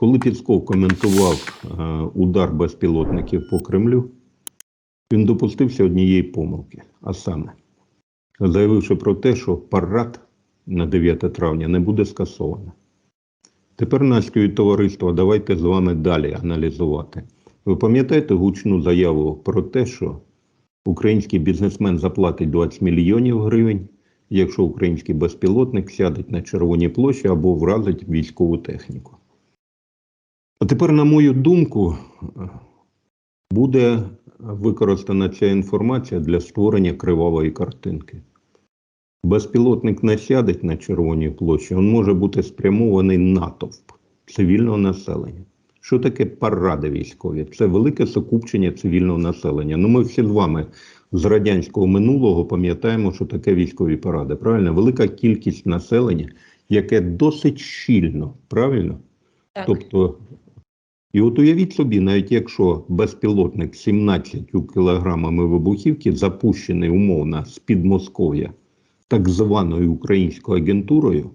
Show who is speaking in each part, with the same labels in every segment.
Speaker 1: Коли Пісков коментував е, удар безпілотників по Кремлю, він допустився однієї помилки, а саме, заявивши про те, що парад на 9 травня не буде скасовано. Тепер наслідує товариство, давайте з вами далі аналізувати. Ви пам'ятаєте гучну заяву про те, що український бізнесмен заплатить 20 мільйонів гривень, якщо український безпілотник сяде на Червоній площі або вразить військову техніку. А тепер, на мою думку, буде використана ця інформація для створення кривавої картинки. Безпілотник не сядеть на Червоній площі, він може бути спрямований натовп цивільного населення. Що таке паради військові? Це велике сукупчення цивільного населення. Ну, ми всі з вами з радянського минулого пам'ятаємо, що таке військові паради. Правильно? Велика кількість населення, яке досить щільно, правильно?
Speaker 2: Так.
Speaker 1: Тобто, і от уявіть собі, навіть якщо безпілотник 17 кілограмами вибухівки запущений умовно з Підмосков'я так званою українською агентурою,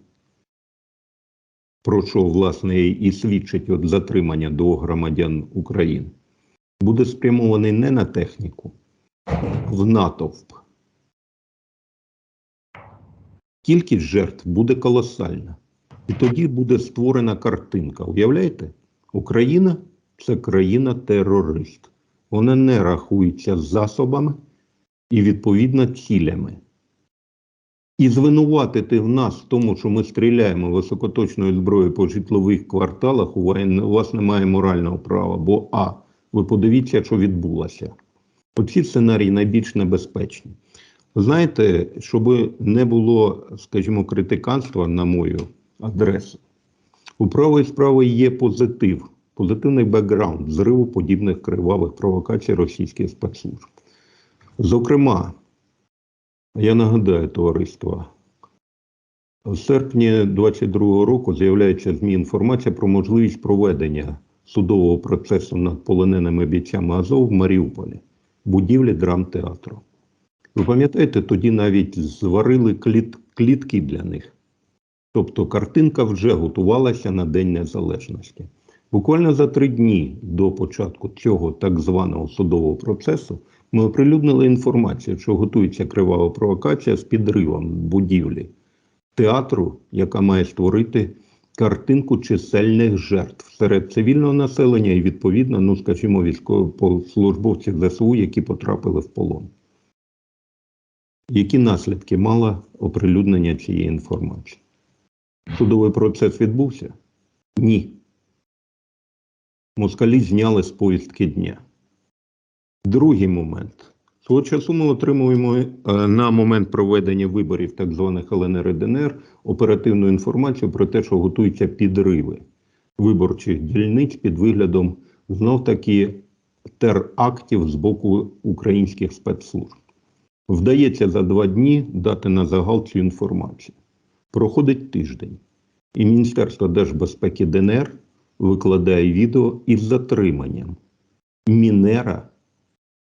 Speaker 1: про що, власне, і свідчить от затримання двох громадян України, буде спрямований не на техніку, в натовп. Кількість жертв буде колосальна. І тоді буде створена картинка. Уявляєте? Україна це країна-терорист. Вона не рахується засобами і, відповідно, цілями. І звинуватити в нас в тому, що ми стріляємо високоточною зброєю по житлових кварталах, у вас- немає морального права. Бо А. Ви подивіться, що відбулося. Оці сценарії найбільш небезпечні. Знаєте, щоб не було, скажімо, критиканства на мою адресу, у правої справи є позитив, позитивний бекграунд зриву подібних кривавих провокацій російських спецслужб. Зокрема, я нагадаю товариство, в серпні 22-го року з'являється ЗМІ інформація про можливість проведення судового процесу над полоненими бійцями Азов в Маріуполі, будівлі драмтеатру. Ви пам'ятаєте, тоді навіть зварили кліт, клітки для них. Тобто картинка вже готувалася на День Незалежності. Буквально за три дні до початку цього так званого судового процесу ми оприлюднили інформацію, що готується кривава провокація з підривом будівлі театру, яка має створити картинку чисельних жертв серед цивільного населення і, відповідно, ну, скажімо, військовослужбовців ЗСУ, які потрапили в полон. Які наслідки мало оприлюднення цієї інформації? Судовий процес відбувся? Ні. Москалі зняли з повістки дня. Другий момент. Свого часу ми отримуємо е, на момент проведення виборів так званих ЛНР і ДНР оперативну інформацію про те, що готуються підриви виборчих дільниць під виглядом знов таки терактів з боку українських спецслужб. Вдається за два дні дати на загал цю інформацію. Проходить тиждень, і Міністерство держбезпеки ДНР викладає відео із затриманням Мінера,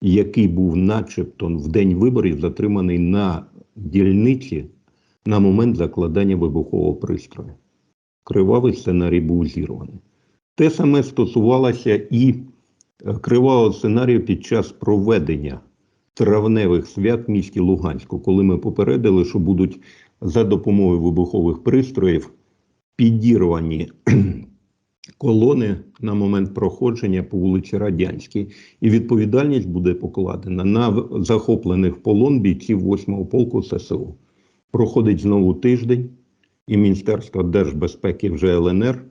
Speaker 1: який був начебто в день виборів затриманий на дільниці на момент закладання вибухового пристрою. Кривавий сценарій був зірваний. Те саме стосувалося і е, кривавого сценарію під час проведення травневих свят в місті Луганську, коли ми попередили, що будуть за допомогою вибухових пристроїв підірвані колони на момент проходження по вулиці Радянській, і відповідальність буде покладена на захоплених в полон бійців 8-го полку ССО. Проходить знову тиждень, і Міністерство держбезпеки вже ЛНР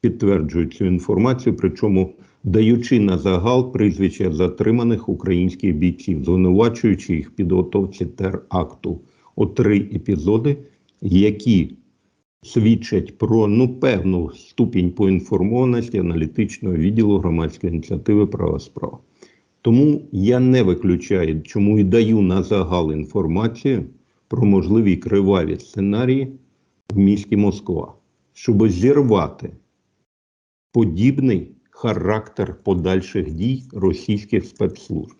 Speaker 1: підтверджує цю інформацію, причому даючи на загал прізвища затриманих українських бійців, звинувачуючи їх підготовці теракту. От три епізоди, які свідчать про ну, певну ступінь поінформованості аналітичного відділу громадської ініціативи права справ. Тому я не виключаю, чому і даю на загал інформацію про можливі криваві сценарії в місті Москва, щоб зірвати подібний характер подальших дій російських спецслужб.